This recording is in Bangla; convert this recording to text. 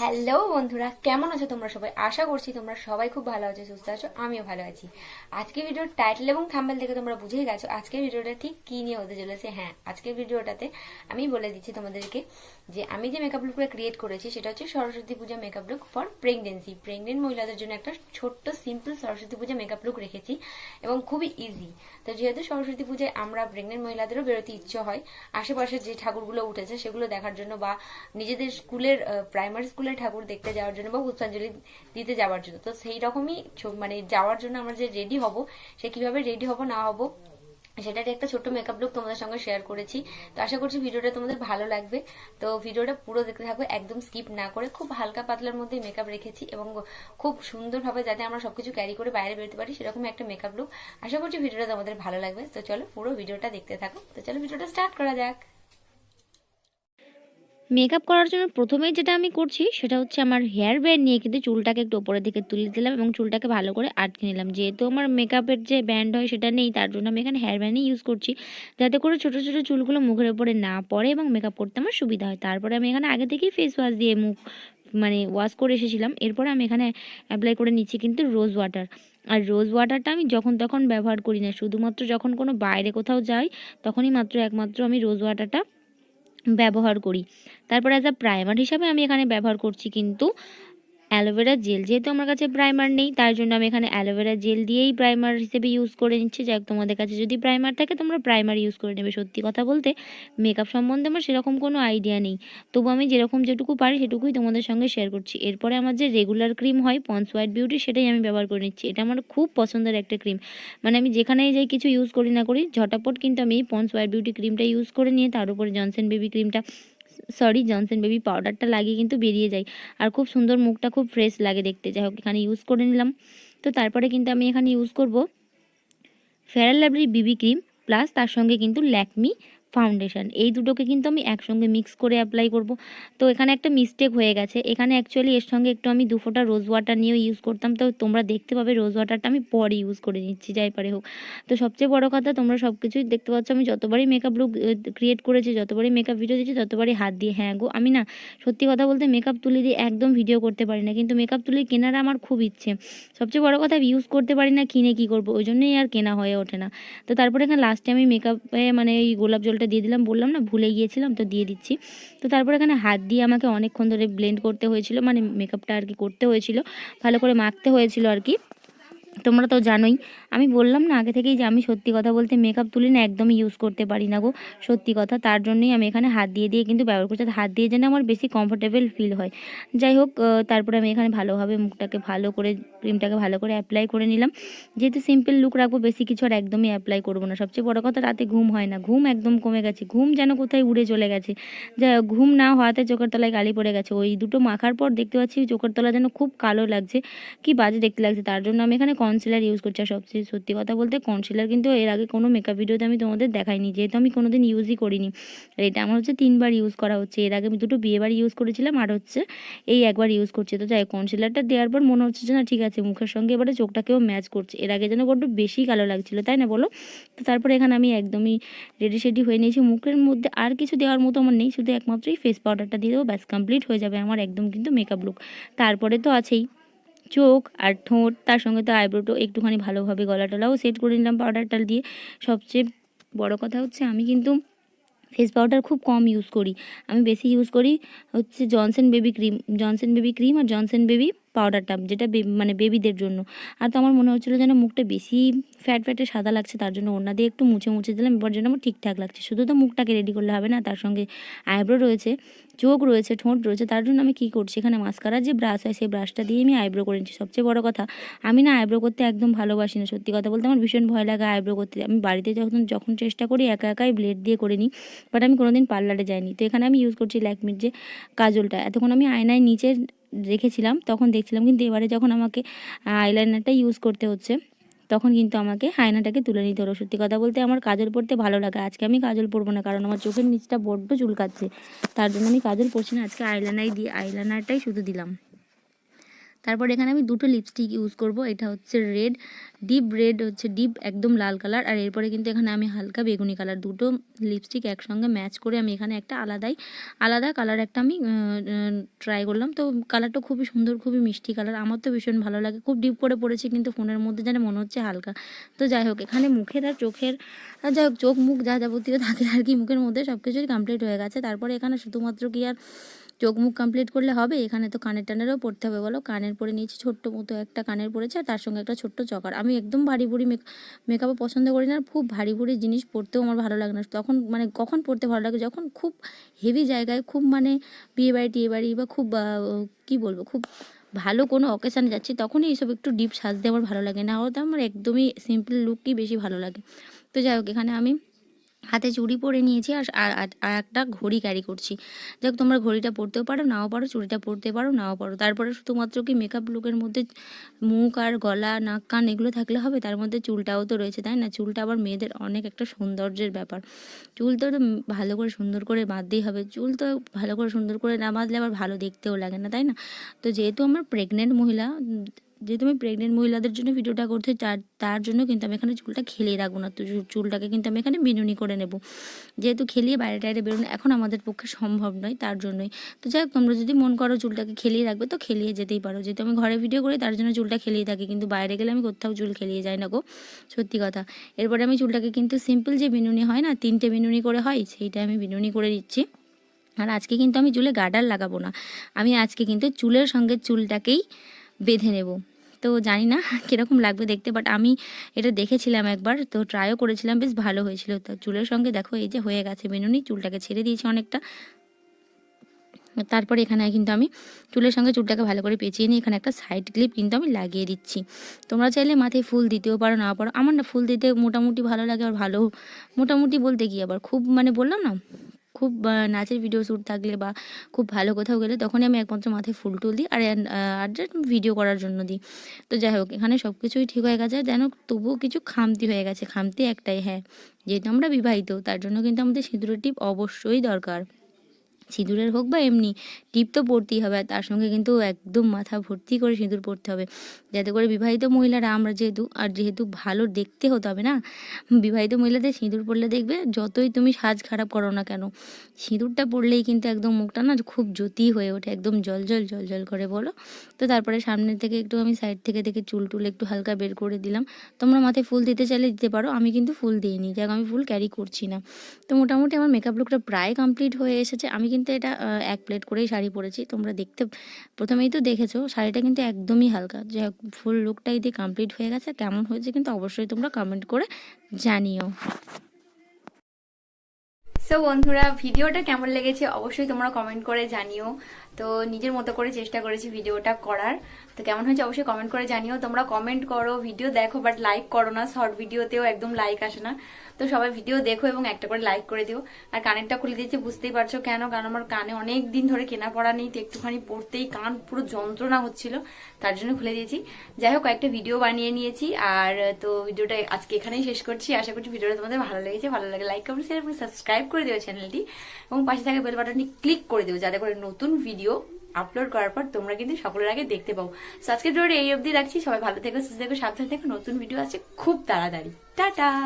হ্যালো বন্ধুরা, কেমন আছো তোমরা সবাই? আশা করছি তোমরা সবাই খুব ভালো আছো, সুস্থ আছো, আমিও ভালো আছি। আজকে ভিডিওর টাইটেল এবং থাম্বেল দেখে তোমরা বুঝেই গেছো আজকের ভিডিওটা ঠিক কি নিয়ে হতে চলেছে। হ্যাঁ আজকের ভিডিওটাতে আমি বলে দিচ্ছি তোমাদেরকে যে আমি যে মেকআপ লুকটা ক্রিয়েট করেছি, সেটা হচ্ছে Saraswati puja makeup look for pregnancy pregnant মহিলাদের জন্য একটা ছোট্ট simple Saraswati puja makeup look রেখেছি এবং খুবই ইজি তো যেহেতু সরস্বতী পূজায় আমরা প্রেগনেন্ট মহিলাদেরও বেরোতে ইচ্ছে হয় আশেপাশে যে ঠাকুরগুলো উঠেছে সেগুলো দেখার জন্য বা নিজেদের স্কুলের প্রাইমারি স্কুলের ঠাকুর দেখতে যাওয়ার জন্য বা পুষ্পাঞ্জলি দিতে যাওয়ার জন্য। তো সেই রকমই মানে যাওয়ার জন্য আমরা যে রেডি হব, সে কীভাবে রেডি হব, না হব, সেটারই একটা ছোট্ট মেকআপ লুক তোমাদের সঙ্গে শেয়ার করেছি। তো আশা করছি ভিডিওটা তোমাদের ভালো লাগবে। তো ভিডিওটা পুরো দেখতে থাকবে, একদম স্কিপ না করে খুব হালকা পাতলার মধ্যে মেকআপ রেখেছি এবং খুব সুন্দরভাবে যাতে আমরা সবকিছু ক্যারি করে বাইরে বেরোতে পারি, সেরকম একটা মেকআপ লুক আশা করছি ভিডিওটা তোমাদের ভালো লাগবে। তো চলো পুরো ভিডিওটা দেখতে থাকো। তো চলো ভিডিওটা স্টার্ট করা যাক। মেকআপ করার জন্য প্রথমেই যেটা আমি করছি সেটা হচ্ছে আমার হেয়ার ব্যান্ড নিয়ে কিন্তু চুলটাকে একটু ওপরের দিকে তুলে দিলাম এবং চুলটাকে ভালো করে আটকে নিলাম। যেহেতু আমার মেকআপের যে ব্যান্ড হয় সেটা নেই, তার জন্য আমি এখানে হেয়ার ব্যান্ডই ইউজ করছি। যাতে করে ছোটো ছোটো চুলগুলো মুখের ওপরে না পড়ে এবং মেকআপ করতে আমার সুবিধা হয়। তারপরে আমি এখানে আগে থেকেই ফেস ওয়াশ দিয়ে মুখ মানে ওয়াশ করে এসেছিলাম। এরপরে আমি এখানে অ্যাপ্লাই করে নিচ্ছি কিন্তু রোজ ওয়াটার আর রোজ ওয়াটারটা আমি যখন তখন ব্যবহার করি না। শুধুমাত্র যখন কোনো বাইরে কোথাও যাই, তখনই মাত্র একমাত্র আমি রোজ ওয়াটারটা ব্যবহার করি। তারপর অ্যাজ আ প্রাইমার হিসাবে আমি এখানে ব্যবহার করছি কিন্তু অ্যালোভেরা জেল। যেহেতু আমার কাছে প্রাইমার নেই, তার জন্য আমি এখানে অ্যালোভেরা জেল দিয়েই প্রাইমার হিসেবে ইউজ করে নিচ্ছি। যাক, তোমাদের কাছে যদি প্রাইমার থাকে, তোমরা প্রাইমার ইউজ করে নেবে। সত্যি কথা বলতে মেকআপ সম্বন্ধে আমার সেরকম কোনো আইডিয়া নেই। তবু আমি যেরকম যেটুকু পারি, সেটুকুই তোমাদের সঙ্গে শেয়ার করছি। এরপরে আমার যে রেগুলার ক্রিম হয় পন্স হোয়াইট বিউটি সেটাই আমি ব্যবহার করে নিচ্ছি। এটা আমার খুব পছন্দের একটা ক্রিম মানে আমি যেখানেই যাই, কিছু ইউজ করি না করি, ঝটাপট কিন্তু আমি এই পন্স হোয়াইট বিউটি ক্রিমটা ইউজ করে নিয়ে, তার উপরে জনসেন বেবি ক্রিমটা সরি জনসন বেবি পাউডারটা লাগিয়ে কিন্তু বেরিয়ে যায় আর খুব সুন্দর মুখটা, খুব ফ্রেশ লাগে দেখতে। যাই হোক, এখানে ইউজ করে নিলাম। তো তারপরে কিন্তু আমি এখানে ইউজ করব fair lovely BB cream plus তার সঙ্গে কিন্তু ল্যাকমি ফাউন্ডেশন এই দুটোকে কিন্তু আমি একসঙ্গে মিক্স করে অ্যাপ্লাই করব। তো এখানে একটা মিস্টেক হয়ে গেছে। এখানে অ্যাকচুয়ালি এর সঙ্গে একটু আমি দু ফোঁটা রোজ ওয়াটার নিয়েও ইউজ করতাম। তো তোমরা দেখতে পাবে রোজ ওয়াটারটা আমি পরে ইউজ করে নিচ্ছি, যাই পারে হোক। তো সবচেয়ে বড় কথা, তোমরা সব কিছুই দেখতে পাচ্ছ। আমি যতবারই মেকআপ লুক ক্রিয়েট করেছি, যতবারই মেকআপ ভিডিও দিয়েছি, ততবারই হাত দিয়ে হ্যাঁ গো, আমি না সত্যি কথা বলতে মেকআপ তুলি দিয়ে একদম ভিডিও করতে পারি না। কিন্তু মেকআপ তুলি কেনার আমার খুব ইচ্ছে। সবচেয়ে বড় কথা ইউজ করতে পারি না, কিনে কি করব? ওই জন্যই আর কেনা হয়ে ওঠে না। তো তারপরে এখানে লাস্টে আমি মেকআপে মানে এই গোলাপ জলটা দিয়ে দিলাম, বললাম না, ভুলে গিয়েছিলাম, তো দিয়ে দিচ্ছি। তো তারপর এখানে হাত দিয়ে আমাকে অনেকক্ষণ ধরে ব্লেন্ড করতে হয়েছিল মানে মেকআপটা আর কি করতে হয়েছিল, ভালো করে মাখতে হয়েছিল আর কি। তোমরা তো জানোই আমি বললাম না আগে থেকেই যে আমি সত্যি কথা বলতে মেকআপ তুলি না একদমই ইউজ করতে পারি না গো সত্যি কথা। তার জন্যই আমি এখানে হাত দিয়ে দিয়ে কিন্তু ব্যবহার করছি হাত দিয়ে যেন আমার বেশি কমফোর্টেবল ফিল হয়। যাই হোক তারপরে আমি এখানে ভালোভাবে মুখটাকে ভালো করে ক্রিমটাকে ভালো করে অ্যাপ্লাই করে নিলাম। যেহেতু সিম্পল লুক রাখব বেশি কিছু আর একদমই অ্যাপ্লাই করব না। সবচেয়ে বড় কথা রাতে ঘুম হয় না ঘুম একদম কমে গেছে ঘুম যেন কোথায় উড়ে চলে গেছে। হোক, ঘুম না হওয়াতে চোখের তলায় গালি পড়ে গেছে। ওই দুটো মাখার পর দেখতে পাচ্ছি চোখের তলা যেন খুব কালো লাগছে কি বাজে দেখতে লাগছে তার জন্য আমি এখানে কনসিলার ইউজ করছি আর সবচেয়ে সত্যি কথা বলতে কনসিলার কিন্তু এর আগে কোনো মেকআপ ভিডিওতে আমি তোমাদের দেখাইনি, যেহেতু আমি কোনোদিন ইউজই করিনি। আর এটা আমার হচ্ছে তিনবার ইউজ করা হচ্ছে। এর আগে আমি দুটো বিয়েবার ইউজ করেছিলাম আর হচ্ছে এই একবার ইউজ করছি। তো যাই কনসিলারটা দেওয়ার পর মনে হচ্ছে যে না, ঠিক আছে, মুখের সঙ্গে এবারে চোখটাকেও ম্যাচ করছে। এর আগে যেন বড্ড বেশি কালো লাগছিল, তাই না বলো? তো তারপরে এখানে আমি একদমই রেডি সেডি হয়ে নিয়েছি। মুখের মধ্যে আর কিছু দেওয়ার মতো আমার নেই, শুধু একমাত্রই ফেস পাউডারটা দিয়ে দেবো, ব্যাস কমপ্লিট হয়ে যাবে আমার একদম কিন্তু মেকআপ লুক তারপরে তো আছেই। চোখ আর ঠোঁট, তার সঙ্গে তো আইব্রোটো একটুখানি ভালোভাবে গলা টলাও সেট করে নিলাম পাউডারটা দিয়ে। সবচেয়ে বড় কথা হচ্ছে আমি কিন্তু ফেস পাউডার খুব কম ইউজ করি। আমি বেশি ইউজ করি হচ্ছে Johnson baby cream Johnson baby cream আর জনসেন বেবি পাউডারটা যেটা মানে বেবিদের জন্য। আর তো আমার মনে হচ্ছিল যেন মুখটা বেশি ফ্যাট ফ্যাটে সাদা লাগছে, তার জন্য ওনা দিয়ে একটু মুছে মুছে দিলাম, এবার যেন আমার ঠিকঠাক লাগছে। শুধু তো মুখটাকে রেডি করলে হবে না, তার সঙ্গে আইব্রো রয়েছে, চোখ রয়েছে, ঠোঁট রয়েছে, তার জন্য আমি কী করছি? এখানে মাস্কারার যে ব্রাশ হয় সেই ব্রাশটা দিয়ে আমি আইব্রো করে নিচ্ছি। সবচেয়ে বড় কথা, আমি না আইব্রো করতে একদম ভালোবাসি না, সত্যি কথা বলতে আমার ভীষণ ভয় লাগে আইব্রো করতে। আমি বাড়িতে যখন যখন চেষ্টা করি, একা একাই ব্লেড দিয়ে করে নিই বাট আমি কোনোদিন পার্লারে যাইনি। তো এখানে আমি ইউজ করছি ল্যাকমির যে কাজলটা, এতক্ষণ আমি আয়নায় নিচে রেখেছিলাম, তখন দেখছিলাম কিন্তু এবারে যখন আমাকে আইলাইনারটা ইউজ করতে হচ্ছে, তখন কিন্তু আমাকে হায়নাটাকে তুলে নিতে হলো। সত্যি কথা বলতে আমার কাজল পরতে ভালো লাগে। আজকে আমি কাজল পরবো না, কারণ আমার চোখের নিচটা বড্ড চুলকাচ্ছে, তার জন্য আমি কাজল পরছি না। আজকে আইলাইনার দিয়ে আইলাইনারটাই শুধু দিলাম। তারপর এখানে আমি দুটো লিপস্টিক ইউজ করব। এটা হচ্ছে রেড ডিপ রেড হচ্ছে ডিপ একদম লাল কালার আর এরপরে কিন্তু এখানে আমি হালকা বেগুনি কালার দুটো লিপস্টিক একসঙ্গে ম্যাচ করে আমি এখানে একটা আলাদাই, আলাদা কালার একটা আমি ট্রাই করলাম। তো কালারটা খুবই সুন্দর, খুবই মিষ্টি কালার আমার তো ভীষণ ভালো লাগে। খুব ডিপ করে পড়েছি কিন্তু ফোনের মধ্যে যেন মনে হচ্ছে হালকা। তো যাই হোক, এখানে মুখের আর চোখের যাই হোক, চোখ মুখ যা যাবতীয় থাকে আর কি, মুখের মধ্যে সব কিছুই কমপ্লিট হয়ে গেছে। তারপরে এখানে শুধুমাত্র কি আর চোখ মুখ কমপ্লিট করলে হবে, এখানে তো কানের টানেরও পড়তে হবে বলো। কানের পরে নিয়েছি ছোট্ট মতো একটা কানের পড়েছে আর তার সঙ্গে একটা ছোট্ট চকার। আমি একদম ভারী ভুড়ি মেকআপও পছন্দ করি না খুব ভারী ভুড়ি জিনিস পরতেও আমার ভালো লাগে না। তখন মানে কখন পরতে ভালো লাগে? যখন খুব হেভি জায়গায়, খুব মানে বিয়ে বাড়ি টিয়ে বাড়ি বা খুব কি বলব, খুব ভালো কোনো অকেশানে যাচ্ছি, তখনই এইসব একটু ডিপ সাজতে আমার ভালো লাগে। না হলে আমার একদমই সিম্পল লুকই বেশি ভালো লাগে। তো যাই হোক, এখানে আমি হাতে চুড়ি পরে নিয়েছি আর, আর- একটা ঘড়ি ক্যারি করছি। যাক, তোমরা ঘড়িটা পরতেও পারো, নাও পারো, চুড়িটা পরতে পারো, নাও পারো। তারপরে শুধুমাত্র কি মেকআপ লুকের মধ্যে মুখ আর গলা, নাক, কান এগুলো থাকলে হবে, তার মধ্যে চুলটাও তো রয়েছে, তাই না? চুলটা আবার মেয়েদের অনেক একটা সৌন্দর্যের ব্যাপার। চুল তো ভালো করে সুন্দর করে বাঁধতেই হবে। চুল তো ভালো করে সুন্দর করে না বাঁধলে আবার ভালো দেখতেও লাগে না, তাই না? তো যেহেতু আমার প্রেগনেন্ট মহিলা যেহেতু আমি প্রেগনেন্ট মহিলাদের জন্য ভিডিওটা করতে তার তার জন্য কিন্তু আমি এখানে চুলটা খেলিয়ে রাখব না। তো চুলটাকে কিন্তু আমি এখানে বিনুনি করে নেব। যেহেতু খেলিয়ে বাইরে টাইরে বেরোনো এখন আমাদের পক্ষে সম্ভব নয়, তার জন্যই। তো যাই হোক, তোমরা যদি মন করো চুলটাকে খেলিয়ে রাখবে, তো খেলিয়ে যেতেই পারো। যেহেতু আমি ঘরে ভিডিও করি, তার জন্য চুলটা খেলিয়ে থাকি, কিন্তু বাইরে গেলে আমি কোথাও চুল খেলিয়ে যাই না গো, সত্যি কথা। এরপরে আমি চুলটাকে কিন্তু সিম্পল যে বিনুনি হয় না, তিনটে বিনুনি করে হয়, সেইটা আমি বিনুনি করে দিচ্ছি আর আজকে কিন্তু আমি চুলে গার্ডার লাগাবো না। আমি আজকে কিন্তু চুলের সঙ্গে চুলটাকেই বেঁধে নেব। তো জানি না কীরকম লাগবে দেখতে বাট আমি এটা দেখেছিলাম একবার, তো ট্রাইও করেছিলাম, বেশ ভালো হয়েছিল। তো চুলের সঙ্গে দেখো, এই যে হয়ে গেছে বেনুনি চুলটাকে ছেড়ে দিয়েছি অনেকটা। তারপরে এখানে কিন্তু আমি চুলের সঙ্গে চুলটাকে ভালো করে পেঁচিয়ে নিয়ে এখানে একটা সাইড ক্লিপ কিন্তু আমি লাগিয়ে দিচ্ছি। তোমরা চাইলে মাথায় ফুল দিতেও পারো, না পারো, আমার না ফুল দিতে মোটামুটি ভালো লাগে আর ভালো, মোটামুটি বলতে কি আবার, খুব মানে বললাম না খুব নাচের ভিডিও শ্যুট থাকলে বা খুব ভালো কোথাও গেলে তখনই আমি একমাত্র মাথায় ফুল টুল দিই আর আর ভিডিও করার জন্য দিই। তো যাই হোক, এখানে সব কিছুই ঠিক হয়ে গেছে। যেন তবুও কিছু খামতি হয়ে গেছে, খামতি একটাই হ্যাঁ। যেহেতু আমরা বিবাহিত, তার জন্য কিন্তু আমাদের সিঁদুরের টিপ অবশ্যই দরকার। সিঁদুরের হোক বা এমনি, টিপ তো পরতেই হবে। আর তার সঙ্গে কিন্তু একদম মাথা ভর্তি করে সিঁদুর পরতে হবে। যাতে করে বিবাহিত মহিলারা, আমরা যেহেতু, আর যেহেতু ভালো দেখতে হতে হবে না, বিবাহিত মহিলাদের সিঁদুর পরলে দেখবে যতই তুমি সাজ খারাপ করো না কেন, সিঁদুরটা পরলেই কিন্তু একদম মুখটা না খুব জ্যোতি হয়ে ওঠে, একদম জল জল জল জল করে, বলো? তো তারপরে সামনে থেকে একটু আমি সাইড থেকে থেকে চুল টুল একটু হালকা বের করে দিলাম। তোমরা মাথায় ফুল দিতে চাইলে দিতে পারো, আমি কিন্তু ফুল দিইনি যাক আমি ফুল ক্যারি করছি না। তো মোটামুটি আমার মেকআপ লুকটা প্রায় কমপ্লিট হয়ে এসেছে, আমি কিন্তু এটা এক প্লেট করেই শাড়ি পরেছি। তোমরা দেখতে, প্রথমেই তো দেখেছ, শাড়িটা কিন্তু একদমই হালকা। যে ফুল লুকটাই দিয়ে কমপ্লিট হয়ে গেছে। কেমন হয়েছে কিন্তু অবশ্যই তোমরা কমেন্ট করে জানিও। সো বন্ধুরা, ভিডিওটা কেমন লেগেছে অবশ্যই তোমরা কমেন্ট করে জানিও। তো, নিজের মতো করে চেষ্টা করেছি ভিডিওটা করার। তো কেমন হয়েছে অবশ্যই কমেন্ট করে জানিও। তোমরা কমেন্ট করো ভিডিও দেখো বাট লাইক করো না শর্ট ভিডিওতেও একদম লাইক আসে না। তো সবাই ভিডিও দেখো এবং একটা করে লাইক করে দিও। আর কানেরটা খুলে দিয়েছি, বুঝতেই পারছ কেন? কারণ আমার কানে অনেক দিন ধরে কেনা পড়া নেই, তো একটুখানি পড়তেই কান পুরো যন্ত্রণা হচ্ছিল, তার জন্য খুলে দিয়েছি। যাই হোক একটা ভিডিও বানিয়ে নিয়েছি, আর তো ভিডিওটা আজকে এখানেই শেষ করছি। আশা করছি ভিডিওটা তোমাদের ভালো লেগেছে, ভালো লাগে লাইক কমেন্ট শেয়ার সাবস্ক্রাইব করে দিও চ্যানেলটি এবং পাশে থাকা বেল বাটনটি ক্লিক করে দিও, যাতে করে নতুন ভিডিও আপলোড করার পর তোমরা কিন্তু সকলের আগে দেখতে পাও। সাবস্ক্রাইব ভিডিওটা এই অবধি রাখছি। সবাই ভালো থেকো, সুস্থ থেকো, সাবধানে থেকো। নতুন ভিডিও আছে খুব তাড়াতাড়ি। টাটা!